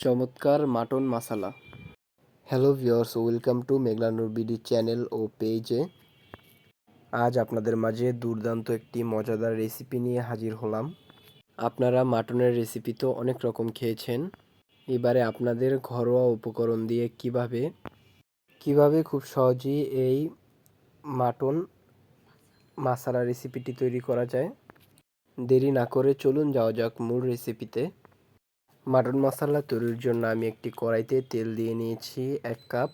চমৎকার mutton masala hello viewers welcome to Meghlanur BD channel ও পেজে আজ আপনাদের মাঝে দুর্দান্ত একটি মজাদার রেসিপি নিয়ে হাজির হলাম। আপনারা মাটনের রেসিপি তো অনেক রকম খেয়েছেন। এবারে আপনাদের ঘরোয়া উপকরণ দিয়ে কীভাবে কীভাবে খুব সহজেই এই মাটন মাসালা রেসিপিটি তৈরি করা যায়। দেরি না করে চলুন যাওয়া যাক মূল রেসিপিতে মাটন মশলা তৈরির জন্য আমি একটি কড়াইতে তেল দিয়ে নিয়েছি এক কাপ।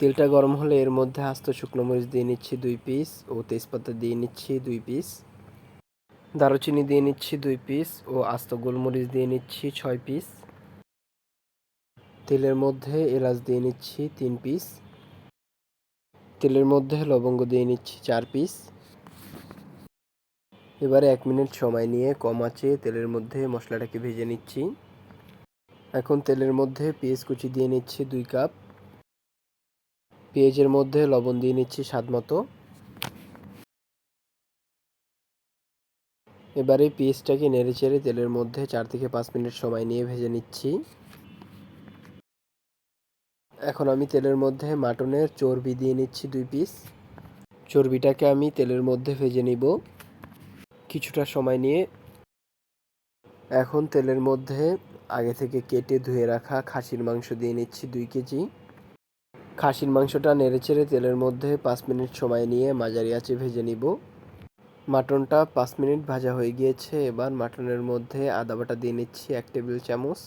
তেলটা গরম হলে এর মধ্যে আস্ত শুকনো মরিচ দিয়ে নিচ্ছি দুই পিস ও তেজপাতা দিয়ে নিচ্ছি দুই পিস। দারুচিনি দিয়ে নিচ্ছি দুই পিস ও আস্ত গোলমরিচ দিয়ে নিচ্ছি ছয় পিস। তেলের মধ্যে এলাচ দিয়ে নিচ্ছি তিন পিস। তেলের মধ্যে লবঙ্গ দিয়ে নিচ্ছি চার পিস। এবারে এক মিনিট সময় নিয়ে কম আছে, তেলের মধ্যে মশলাটাকে ভেজে নিচ্ছি। এখন তেলের মধ্যে পেঁয়াজ কুচি দিয়ে নিচ্ছি দুই কাপ। পেঁয়াজের মধ্যে লবণ দিয়ে নিচ্ছি স্বাদ মতো। এবারে পেঁয়াজটাকে নেড়ে চেড়ে তেলের মধ্যে চার থেকে পাঁচ মিনিট সময় নিয়ে ভেজে নিচ্ছি। এখন আমি তেলের মধ্যে মাটনের চর্বি দিয়ে নিচ্ছি দুই পিস। চর্বিটাকে আমি তেলের মধ্যে ভেজে নিব। কিছুটা সময় নিয়ে এখন তেলের মধ্যে আগে থেকে কেটে ধুয়ে রাখা খাসির মাংস দিয়ে নিচ্ছি দুই কেজি। খাসির মাংসটা নেড়েচেড়ে তেলের মধ্যে পাঁচ মিনিট সময় নিয়ে মাঝারি আঁচে ভেজে নিব। মাটনটা পাঁচ মিনিট ভাজা হয়ে গিয়েছে, এবার মাটনের মধ্যে আদা বাটা দিয়ে নিচ্ছি এক টেবিল চামচ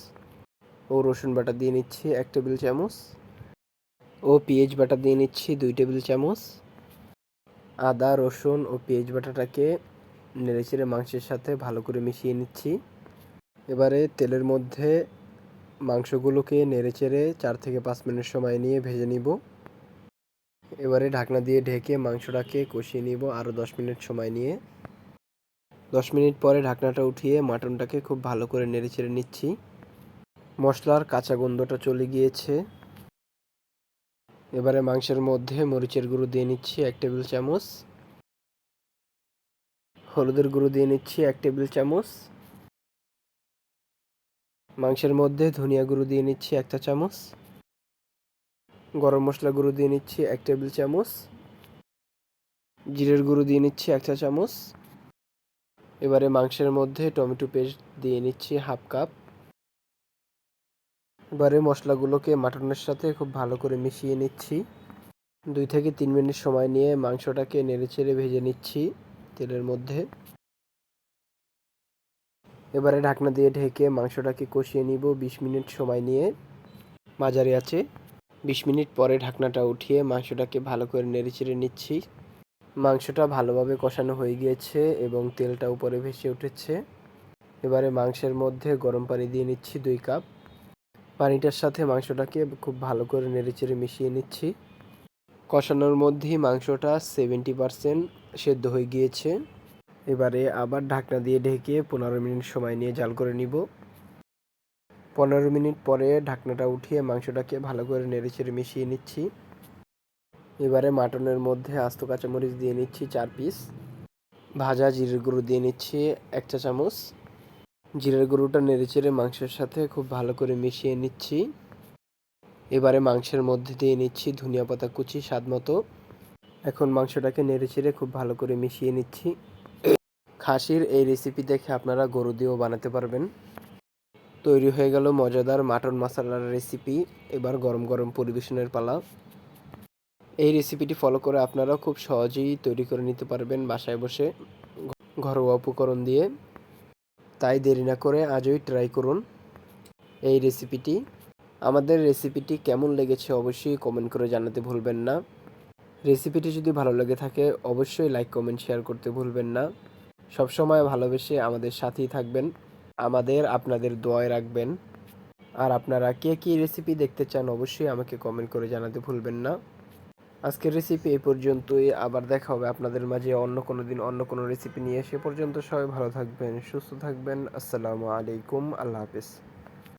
ও রসুন বাটা দিয়ে নিচ্ছি এক টেবিল চামচ ও পেঁয়াজ বাটা দিয়ে নিচ্ছি দুই টেবিল চামচ। আদা, রসুন ও পেঁয়াজ বাটাটাকে নেড়েচেড়ে মাংসের সাথে ভালো করে মিশিয়ে নিচ্ছি। এবারে তেলের মধ্যে মাংসগুলোকে নেড়েচেড়ে চার থেকে পাঁচ মিনিট সময় নিয়ে ভেজে নিব। এবারে ঢাকনা দিয়ে ঢেকে মাংসটাকে কষিয়ে নিব আরও দশ মিনিট সময় নিয়ে। দশ মিনিট পরে ঢাকনাটা উঠিয়ে মাটনটাকে খুব ভালো করে নেড়েচেড়ে নিচ্ছি। মশলার কাঁচা গন্ধটা চলে গিয়েছে। এবারে মাংসের মধ্যে মরিচের গুঁড়ো দিয়ে নিচ্ছি এক টেবিল চামচ। হলুদের গুঁড়ো দিয়ে নিচ্ছি এক টেবিল চামচ। মাংসের মধ্যে ধনিয়া গুঁড়ো দিয়ে নিচ্ছি একটা চামচ। গরম মশলা গুঁড়ো দিয়ে নিচ্ছি এক টেবিল চামচ। জিরের গুঁড়ো দিয়ে নিচ্ছি একটা চামচ। এবারে মাংসের মধ্যে টমেটো পেস্ট দিয়ে নিচ্ছি হাফ কাপ। এবারে মশলাগুলোকে মাটনের সাথে খুব ভালো করে মিশিয়ে নিচ্ছি। দুই থেকে তিন মিনিট সময় নিয়ে মাংসটাকে নেড়েচেড়ে ভেজে নিচ্ছি। তেলের মধ্যে। এবারে ঢাকনা দিয়ে ঢেকে মাংসটাকে কষিয়ে নিব। বিশ মিনিট সময় নিয়ে মাঝারি আছে। বিশ মিনিট পরে ঢাকনাটা উঠিয়ে মাংসটাকে ভালো করে নেড়েচেড়ে নিচ্ছি। মাংসটা ভালোভাবে কষানো হয়ে গিয়েছে এবং তেলটা উপরে ভেসে উঠেছে। এবারে মাংসের মধ্যে গরম পানি দিয়ে নিচ্ছি দুই কাপ। পানিটার সাথে মাংসটাকে খুব ভালো করে নেড়েচেড়ে মিশিয়ে নিচ্ছি। কষানোর মধ্যেই মাংসটা সেভেন্টি পারসেন্ট সেদ্ধ হয়ে গিয়েছে। এবারে আবার ঢাকনা দিয়ে ঢেকে পনেরো মিনিট সময় নিয়ে জাল করে নিব। পনেরো মিনিট পরে ঢাকনাটা উঠিয়ে মাংসটাকে ভালো করে নেড়েচেড়ে মিশিয়ে নিচ্ছি। এবারে মাটনের মধ্যে আস্ত কাঁচামরিচ দিয়ে নিচ্ছি চার পিস ভাজা জিরের গুঁড়ো দিয়ে নিচ্ছি এক চা চামচ জিরের গুঁড়োটা নেড়েচেড়ে মাংসের সাথে খুব ভালো করে মিশিয়ে নিচ্ছি। এবারে মাংসের মধ্যে দিয়ে নিচ্ছি ধনিয়া পাতা কুচি, স্বাদ মতো। এখন মাংসটাকে নেড়েচেড়ে খুব ভালো করে মিশিয়ে নিচ্ছি। খাসির এই রেসিপি দেখে আপনারা গরু দিয়েও বানাতে পারবেন। তৈরি হয়ে গেল মজাদার মাটন মশলার রেসিপি এবার গরম গরম পরিবেশনের পালা। এই রেসিপিটি ফলো করে আপনারা খুব সহজেই তৈরি করে নিতে পারবেন বাসায় বসে ঘরোয়া উপকরণ দিয়ে। তাই দেরি না করে আজই ট্রাই করুন এই রেসিপিটি আমাদের রেসিপিটি কেমন লেগেছে অবশ্যই কমেন্ট করে জানাতে ভুলবেন না। রেসিপিটি যদি ভালো লেগে থাকে, অবশ্যই লাইক কমেন্ট শেয়ার করতে ভুলবেন না। সবসময় ভালোবেসে আমাদের সাথেই থাকবেন, আমাদের আপনাদের দোয়ায় রাখবেন। আর আপনারা কে কী রেসিপি দেখতে চান, অবশ্যই আমাকে কমেন্ট করে জানাতে ভুলবেন না। আজকের রেসিপি এই পর্যন্তই, আবার দেখা হবে আপনাদের মাঝে অন্য কোনো দিন, অন্য কোনো রেসিপি নিয়ে। সে পর্যন্ত সবাই ভালো থাকবেন, সুস্থ থাকবেন। আসসালামু আলাইকুম, আল্লাহ হাফিজ।